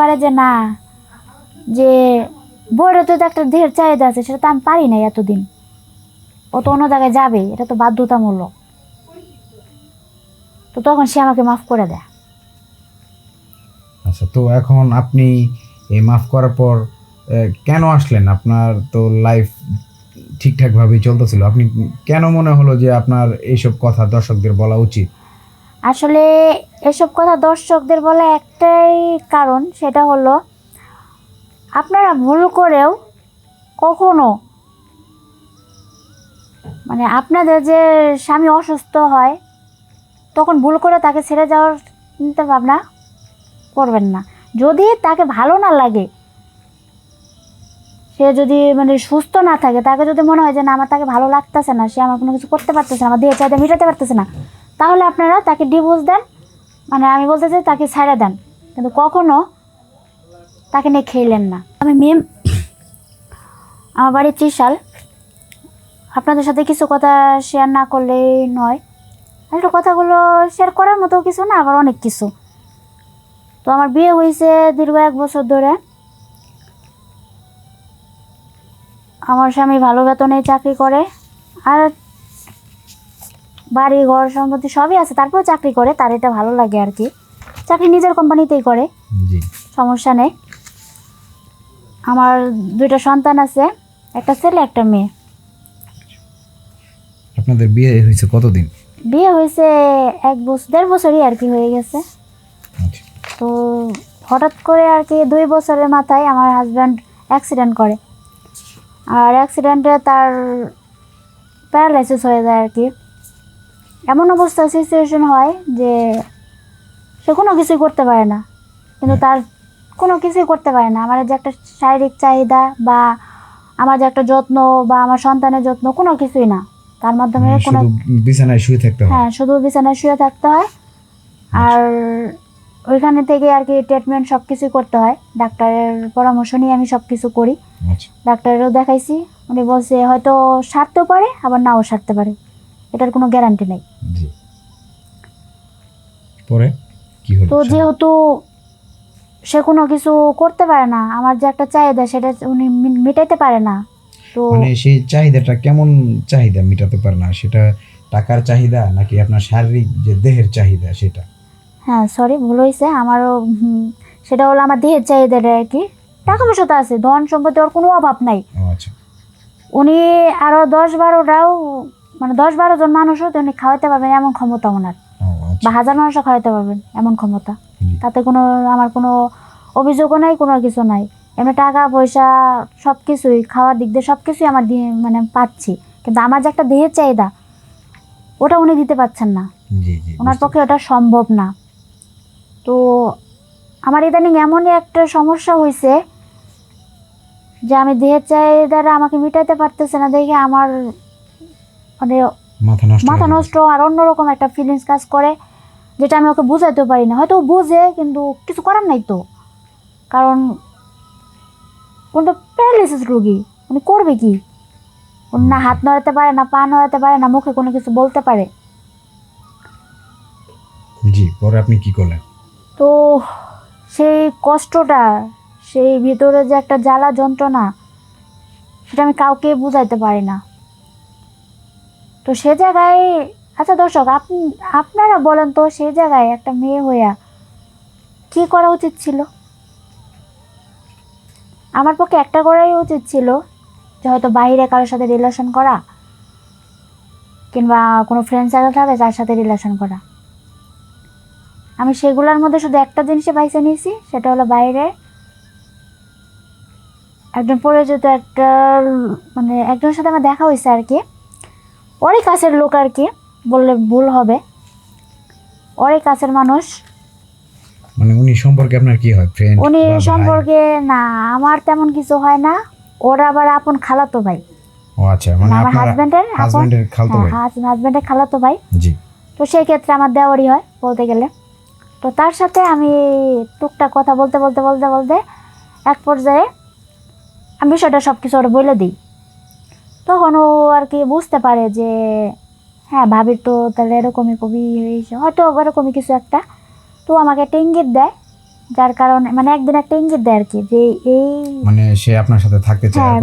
পারে যে না যে বইটা তো একটা দেহের চাহিদা আছে সেটা তো আমি পারি না এতদিন। ও তো অন্য জায়গায় যাবে এটা তো বাধ্যতামূলক। তো তখন সে আমাকে মাফ করে দেয়। আচ্ছা তো এখন আপনি এই মাফ করার পর কেন আসলেন? আপনার তো লাইফ ঠিকঠাকভাবেই চলতেছিল। আপনি কেন মনে হলো যে আপনার এইসব কথা দর্শকদের বলা উচিত? আসলে এসব কথা দর্শকদের বলা একটাই কারণ, সেটা হলো আপনারা ভুল করেও কখনো মানে আপনাদের যে স্বামী অসুস্থ হয়, তখন ভুল করে তাকে ছেড়ে যাওয়ার চিন্তা ভাবনা করবেন না। যদি তাকে ভালো না লাগে, সে যদি মানে সুস্থ না থাকে, তাকে যদি মনে হয় যে না, আমার তাকে ভালো লাগতেছে না, সে আমার কোনো কিছু করতে পারতেছে না আমার দিয়ে চাইতে মেটাতে পারতেছে না, তাহলে আপনারা তাকে ডিভোর্স দেন মানে আমি বলতে চাই তাকে ছেড়ে দেন। কিন্তু কখনো তাকে নিয়ে খেলেন না। আমি মেম আমার বাড়ি ত্রিশাল। আপনাদের সাথে কিছু কথা শেয়ার না করলেই নয়। আসলে কথাগুলো শেয়ার করার মতো কিছু না, আবার অনেক কিছু। তো আমার বিয়ে হয়েছে দীর্ঘ এক বছর ধরে। আমার স্বামী ভালো বেতনে চাকরি করে। আর বাড়ি ঘর সম্পত্তি সবই আছে। তারপর চাকরি করে তার এটা ভালো লাগে আর কি। চাকরি নিজের কোম্পানিতেই করে। সমস্যা নেই। আমার দুইটা সন্তান আছে একটা ছেলে একটা মেয়ে। আপনাদের বিয়ে হয়েছে কতদিন? বিয়ে হয়েছে এক বছর দেড় বছরই আর কি হয়ে গেছে। আচ্ছা। তো হঠাৎ করে আর কি দুই বছরের মাথায় আমার হাজব্যান্ড অ্যাক্সিডেন্ট করে। আর অ্যাক্সিডেন্টে তার প্যারালাইসিস হয়ে যায় আর কি। এমন অবস্থা সিচুয়েশন হয় যে সে কোনো কিছুই করতে পারে না। কিন্তু তার কোনো কিছুই করতে পারে না। আমার যে একটা শারীরিক চাহিদা বা আমার যে একটা যত্ন বা আমার সন্তানের যত্ন কোনো কিছুই না। তার মাধ্যমে মানে কোনো বিছানায় শুয়ে থাকতে হয়? হ্যাঁ শুধু বিছানায় শুয়ে থাকতে হয়। আর ওইখানে থেকে আর কি ট্রিটমেন্ট সব কিছুই করতে হয়। ডাক্তারের পরামর্শ নিয়ে আমি সব কিছু করি। আচ্ছা। ডাক্তারেরও দেখাইছি। উনি বলছে হয়তো সারতেও পারে আবার নাও সারতে পারে। এটার কোনো গ্যারান্টি নেই। পরে কি হলো? তো যেহেতু সে কোনো কিছু করতে পারে না আমার যে একটা চাহিদা সেটা উনি মেটাইতে পারে না। তো মানে সেই চাহিদাটা কেমন চাহিদা মেটাতে পারে না? সেটা টাকার চাহিদা নাকি আপনার শারীরিক যে দেহের চাহিদা সেটা? হ্যাঁ সরি ভুল হয়েছে আমারও সেটা হলো আমার দেহের চাহিদাটা আর কি। টাকা পয়সা তো আছে ধন সম্পত্তি ওর কোনো অভাব নাই। ও আচ্ছা। উনি আরও দশ বারোটাও মানে দশ বারো জন মানুষও তো উনি খাওয়াতে পারবেন এমন ক্ষমতা ওনার। আচ্ছা। বা হাজার মানুষও খাওয়াতে পারবেন এমন ক্ষমতা। তাতে কোনো আমার কোনো অভিযোগও নাই কোনো কিছু নাই। এমনি টাকা পয়সা সব কিছুই খাওয়ার দিক দিয়ে সব কিছুই আমার দিয়ে মানে পাচ্ছি। কিন্তু আমার যে একটা দেহের চাহিদা ওটা উনি দিতে পারছেন না। ওনার পক্ষে ওটা সম্ভব না। তো আমার ইদানিং এমনই একটা সমস্যা হয়েছে যে আমি দেহের চাহিদাটা আমাকে মেটাতে পারতেছে না দেখে আমার মানে মাথা নষ্ট আর অন্যরকম একটা ফিলিংস কাজ করে যেটা আমি ওকে বুঝাইতে পারি না। হয়তো বুঝে কিন্তু কিছু করার নাই তো। কারণ তো প্যারালাইসিস রোগী। উনি করবে কি? না হাত নড়াতে পারে না পা নড়াতে পারে না মুখে কোনো কিছু বলতে পারে। জি পরে আপনি কি করলেন? তো সেই কষ্টটা সেই ভিতরে যে একটা জ্বালা যন্ত্রণা সেটা আমি কাউকে বুঝাইতে পারি না। তো সে জায়গায় আচ্ছা দর্শক আপনি আপনারা বলেন তো সে জায়গায় একটা মেয়ে হইয়া কি করা উচিত ছিল? আমার পক্ষে একটা করাই উচিত ছিল যে হয়তো বাইরে কারোর সাথে রিলেশন করা কিংবা কোনো ফ্রেন্ড সার্কেল থাকে যার সাথে রিলেশন করা। আমি সেগুলোর মধ্যে শুধু একটা জিনিসে বাইসে নিয়েছি, সেটা হলো বাইরে একজন পরিচিত একটা মানে একজনের সাথে আমার দেখা হয়েছে আর কি। ওরই কাছের লোক আর কি বললে ভুল হবে। ওরই কাছের মানুষ। মানে উনি সম্পর্কে আপনার কি হয় ফ্রেন্ড উনি সম্পর্কে না আমার তেমন কিছু হয় না। ওর আবার আপন খালাতো ভাই। ও আচ্ছা মানে আমার আপনার হাজবেন্ডের হাজবেন্ডের খালতো ভাই? হাজবেন্ডের খালাতো ভাই। জি। তো সেই ক্ষেত্রে আমার দেওয়ারই হয় বলতে গেলে। তো তার সাথে আমি টুকটাক কথা বলতে বলতে বলতে বলতে এক পর্যায়ে আমি বিষয়টা সব কিছু ওরা বলে দিই। তখন ও আর কি বুঝতে পারে যে হ্যাঁ ভাবির তো তাহলে এরকমই কবি হয়েছে। হয়তো এরকমই কিছু একটা। তো আমাকে একটা ইঙ্গিত দেয় যার কারণে মানে একদিন একটা ইঙ্গিত দেয় আর কি যে এই মানে সে আপনার সাথে থাকতে চায় হ্যাঁ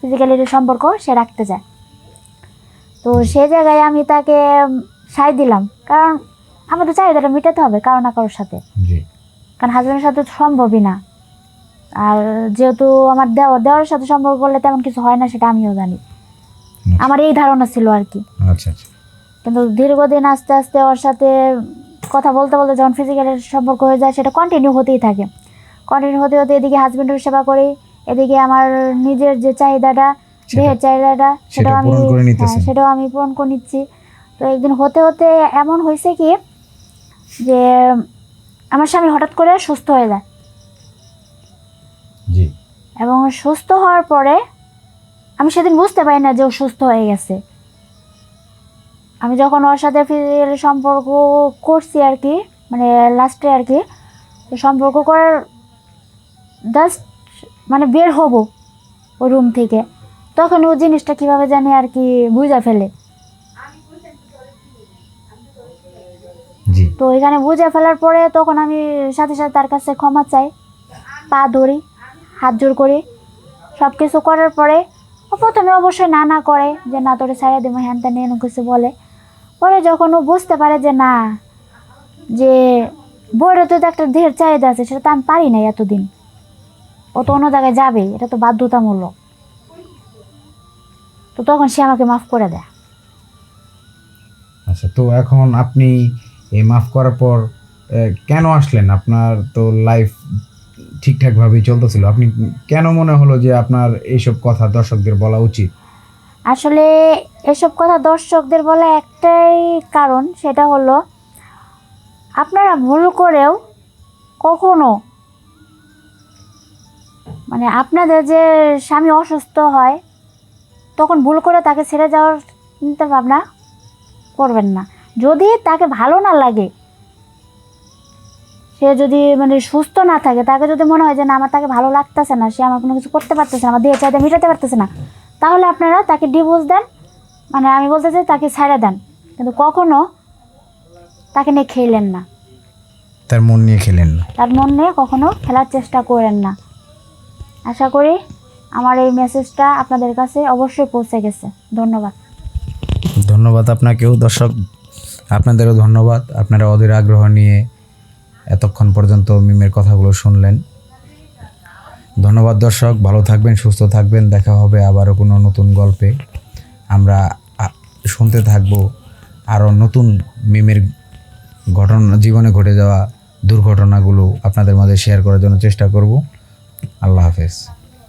ফিজিক্যালি সম্পর্ক সে রাখতে চায়। তো সে জায়গায় আমি তাকে সাই দিলাম। কারণ আমাদের চাহিদাটা মেটাতে হবে কারও না কারোর সাথে। জি। কারণ হাজব্যান্ডের সাথে সম্ভবই না। আর যেহেতু আমার দেওয়ার দেওয়ার সাথে সম্পর্ক করলে তেমন কিছু হয় না সেটা আমিও জানি। আমার এই ধারণা ছিল আর কি। আচ্ছা আচ্ছা। কিন্তু দীর্ঘদিন আস্তে আস্তে ওর সাথে কথা বলতে বলতে যখন ফিজিক্যালের সম্পর্ক হয়ে যায় সেটা কন্টিনিউ হতেই থাকে। কন্টিনিউ হতে হতে এদিকে হাজব্যান্ডের সেবা করি এদিকে আমার নিজের যে চাহিদাটা দেহের চাহিদাটা সেটাও আমি হ্যাঁ, সেটাও আমি পূরণ করে নিচ্ছি। তো একদিন হতে হতে এমন হয়েছে কি যে আমার স্বামী হঠাৎ করে সুস্থ হয়ে যায়। এবং সুস্থ হওয়ার পরে আমি সেদিন বুঝতে পারি না যে ও সুস্থ হয়ে গেছে। আমি যখন ওর সাথে ফিজিক্যাল সম্পর্ক করছি আর কি মানে লাস্টে আর কি তো সম্পর্ক করার জাস্ট মানে বের হব ওই রুম থেকে। তখন ও জিনিসটা কীভাবে জানি আর কি বুঝা ফেলে। তো এখানে বুঝে ফেলার পরে তখন আমি সাথে সাথে তার কাছে ক্ষমা চাই পা ধরি। হাত জোর করে। সব কিছু করার পরে প্রথমে অবশ্যই না না করে যে, না, তোরে ছাড়িয়ে দেবো হ্যান ত্যান, এরকম কিছু বলে। পরে যখন ও বুঝতে পারে যে, না, যে, বইয়ের তো একটা ধীর চাহিদা আছে, সেটা তো আমি পারি না এতদিন। ও তো অন্য জায়গায় যাবে, এটা তো বাধ্যতামূলক। তো তখন সে আমাকে মাফ করে দেয়। আচ্ছা তো এখন আপনি এই মাফ করার পর কেন আসলেন? আপনার তো লাইফ ঠিকঠাকভাবেই চলতেছিল। আপনি কেন মনে হলো যে আপনার এইসব কথা দর্শকদের বলা উচিত? আসলে এসব কথা দর্শকদের বলা একটাই কারণ, সেটা হলো আপনারা ভুল করেও কখনো মানে আপনাদের যে স্বামী অসুস্থ হয়, তখন ভুল করে তাকে ছেড়ে যাওয়ার চিন্তা ভাবনা করবেন না। যদি তাকে ভালো না লাগে সে যদি মানে সুস্থ না থাকে তাকে যদি মনে হয় যে না আমার তাকে ভালো লাগতেছে না সে আমার কোনো কিছু করতে পারতেছে না আমার দেহের চাহিদা মেটাতে পারতেছে না তাহলে আপনারা তাকে ডিভোর্স দেন মানে আমি বলতে চাই তাকে ছেড়ে দেন। কিন্তু কখনো তাকে নিয়ে খেলেন না। তার মন নিয়ে খেলেন না। তার মন নিয়ে কখনো খেলার চেষ্টা করেন না। আশা করি আমার এই মেসেজটা আপনাদের কাছে অবশ্যই পৌঁছে গেছে। ধন্যবাদ। ধন্যবাদ আপনাকেও দর্শক। আপনাদেরও ধন্যবাদ। আপনারা অধীর আগ্রহ নিয়ে এতক্ষণ পর্যন্ত মিমের কথাগুলো শুনলেন। ধন্যবাদ দর্শক, ভালো থাকবেন, সুস্থ থাকবেন। দেখা হবে আবারও কোনো নতুন গল্পে। আমরা শুনতে থাকব আরও নতুন মিমের ঘটনা, জীবনে ঘটে যাওয়া দুর্ঘটনাগুলো আপনাদের মাঝে শেয়ার করার জন্য চেষ্টা করব। আল্লাহ হাফেজ।